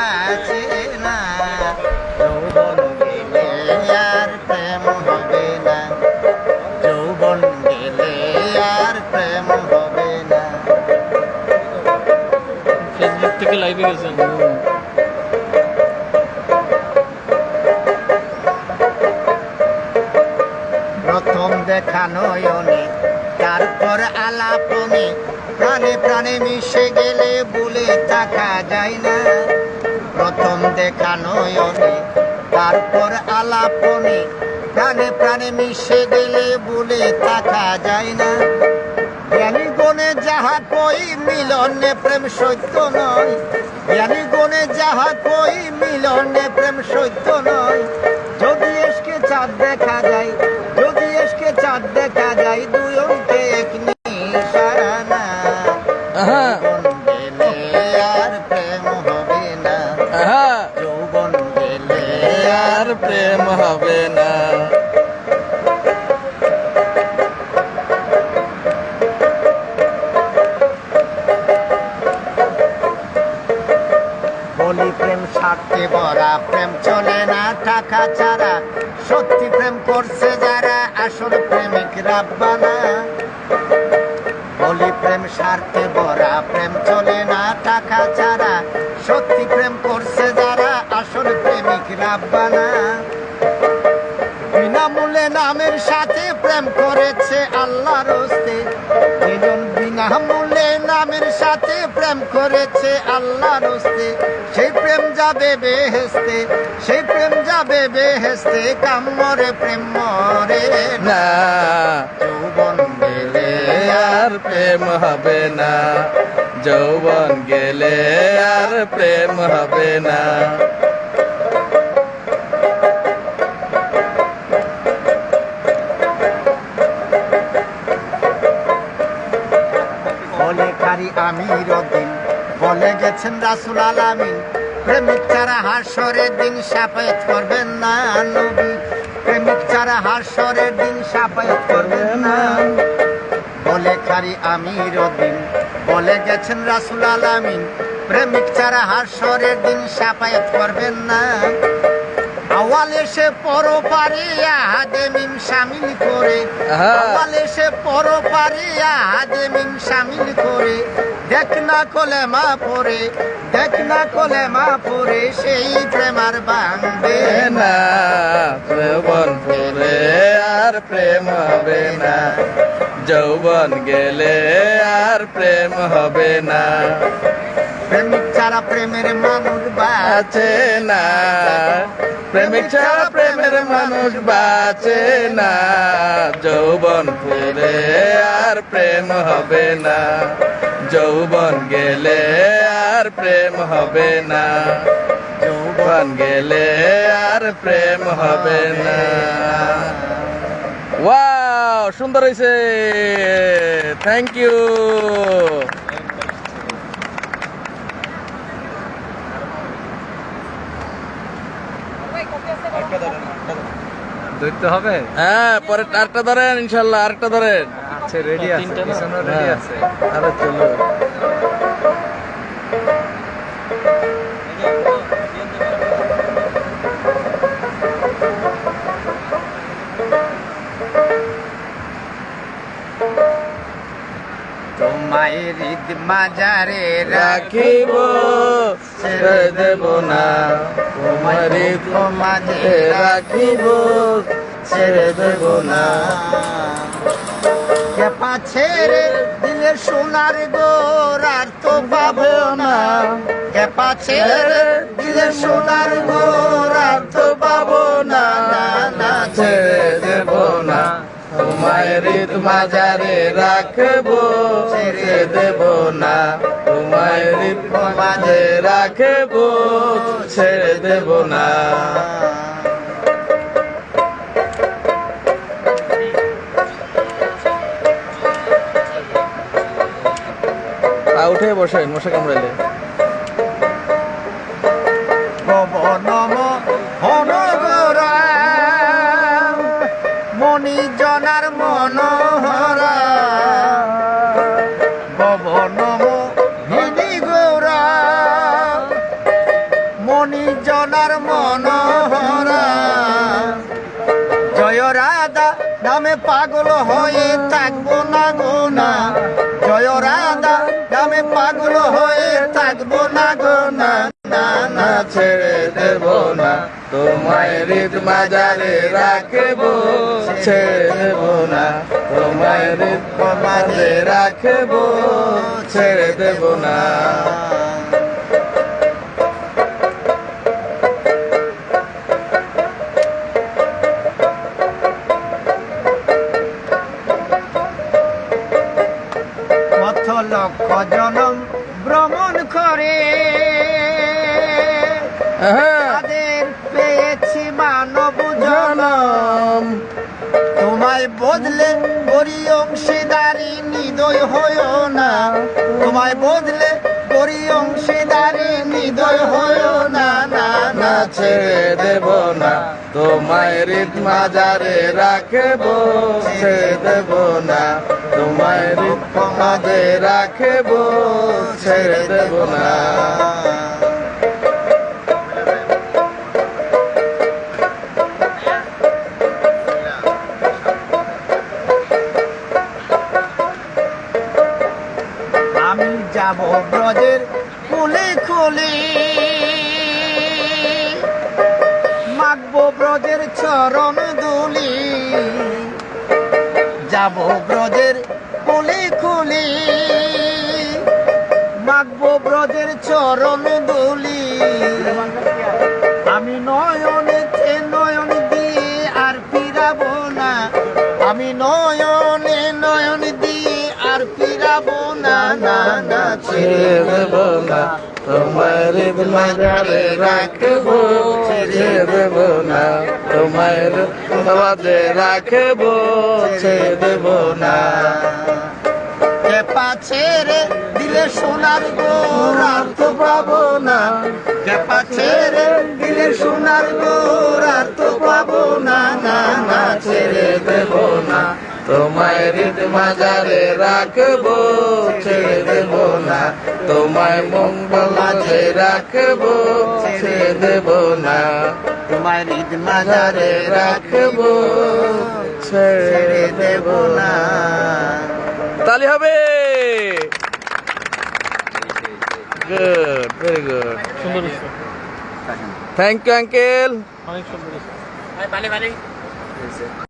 বাঁচে না। যৌবন গেলে আর প্রেম হবে না। যৌবন গেলে আর প্রেম হবে না। ফেসবুক থেকে লাইভে গেছেন। প্রথম দেখা নয়নে তারপর আলাপনে প্রাণে প্রাণে মিশে গেলে বলে থাকা যায় না। প্রথম দেখা নয়নে তারপর আলাপনে প্রাণে প্রাণে মিশে গেলে বলে থাকা যায় না। জ্ঞানী গণে যাহা কই মিলনে প্রেম সত্য নয়। জ্ঞানী গণে যাহা কই মিলনে প্রেম সত্য নয়। যদি এসকে চাঁদ দেখা যায় প্রেম হবে না। বলি প্রেম স্বার্থে ভরা প্রেম চলে না টাকা ছাড়া। সত্যি প্রেম করছে যারা, আসল প্রেমিক রাব্বানা। বলি প্রেম স্বার্থে ভরা প্রেম চলে না টাকা ছাড়া। সত্যি প্রেম করছে যারা, আসল প্রেমিক রাব্বানা। বিনামূল্যে নামের সাথে প্রেম করেছে আল্লাহ রস্তে। সেই প্রেম যাবে বেহেস্তে সেই প্রেম যাবে বেহেস্তে কামরে প্রেম মরে। না। যৌবন গেলে আর প্রেম হবে না। যৌবন গেলে আর প্রেম হবে না। আমির দিন বলে গেছেন রাসুল আলামিন, প্রেমিক ছাড়া হাসরের দিন সাফায়াত করবেন না নবী। প্রেমিক ছাড়া হাসরের দিন সাফায়াত করবেন না বলে খারি আমির দিন বলে গেছেন রাসুল আলামিন, প্রেমিক ছাড়া হাসরের দিন সাফায়াত করবেন না আওয়াল এসে পর পারে আহাদে মিম সামিল করে। আওয়াল এসে পর পারে আহাদে মিম সামিল করে। দেখ না কোলে মা পরে দেখ না কোলে মা পরে সেই প্রেমার বাংবে না। যৌবন পরে আর প্রেম হবে না। যৌবন গেলে আর প্রেম হবে না। প্রেমিক ছাড়া প্রেমের মানুষ বাঁচে না। প্রেমিক ছাড়া প্রেমের মানুষ বাঁচে না। যৌবন ফিরে আর প্রেম হবে না। যৌবন গেলে আর প্রেম হবে না। যৌবন গেলে আর প্রেম হবে না। ওয়াও, সুন্দর হয়েছে থ্যাংক ইউ ধরতে হবে? হ্যাঁ পরে আরেকটা ধরেন ইনশাল্লাহ আরেকটা ধরেন। আচ্ছা রেডি আছে তিনটা রেডি হ্যাঁ। আছে। তাহলে চলো। তোমায় হৃদ মাজারে রাখিব ছেড়ে দেব না। তোমারই মাঝে রাখিব ছেড়ে দেব না। কেপা ছেড়ে দিলে সোনার গোর আর তো পাবো না। কেপা ছেড়ে দিলে সোনার গোর আর তো পাবো না। না ছেড়ে দেব না। মাজারে রাখব ছেড়ে দেব না। তোমায় হৃদ মাঝে রাখব ছেড়ে দেব না। উঠে বসেন মশা কামড়াইলে। গো না না না ছেড়ে দেব না। তোমায় হৃদ মাজারে রাখব, ছেড়ে দেব না। তোমায় হৃদ মাঝে রাখব, ছেড়ে দেব না। লক্ষ জনম ভ্রমণ করে। তাদের পেয়েছি মানব জনম। তোমায় বদলে করি অংশীদারি নিদয় হইও না। তোমায় বদলে করি অংশীদারি নিদয় হইও না। না না ছেড়ে দেব না। তোমায় হৃদ মাজারে রাখব। ছেড়ে দেব না। তোমায় হৃদ মাঝে রাখব, ছেড়ে দেব না। আমি যাব ব্রজের কুলে খুলে। মাগবো ব্রজের চরণ দুলি। যাব ব্রজের কুলে খুলে মাগবো ব্রজের চরণ দুলি আমি নয়নেতে নয়ন দিয়ে আর ফিরাবো না। আমি নয়নে নয়ন দিয়ে আর ফিরাবো না না না ছেড়ে দেব না। তোমায় হৃদ মাঝারে রাখব ছেড়ে দেব না। তোমার মাঝে রাখব ছেড়ে দেব না। সোনার গোর তো পাবো না। কেপা ছেড়ে দিলে সোনার গোর আর তো পাবো না। না না ছেড়ে দেব না। তোমায় হৃদ মাজারে রাখব, ছেড়ে দেব না। তোমায় মঙ্গল মাঝে রাখব, ছেড়ে দেব না। তোমায় ঈদ মাজারে রাখব, ছেড়ে দেব না। তালি হবে। গুড ভেরি গুড সুন্দর থ্যাংক ইউ আঙ্কেল অনেক সুন্দর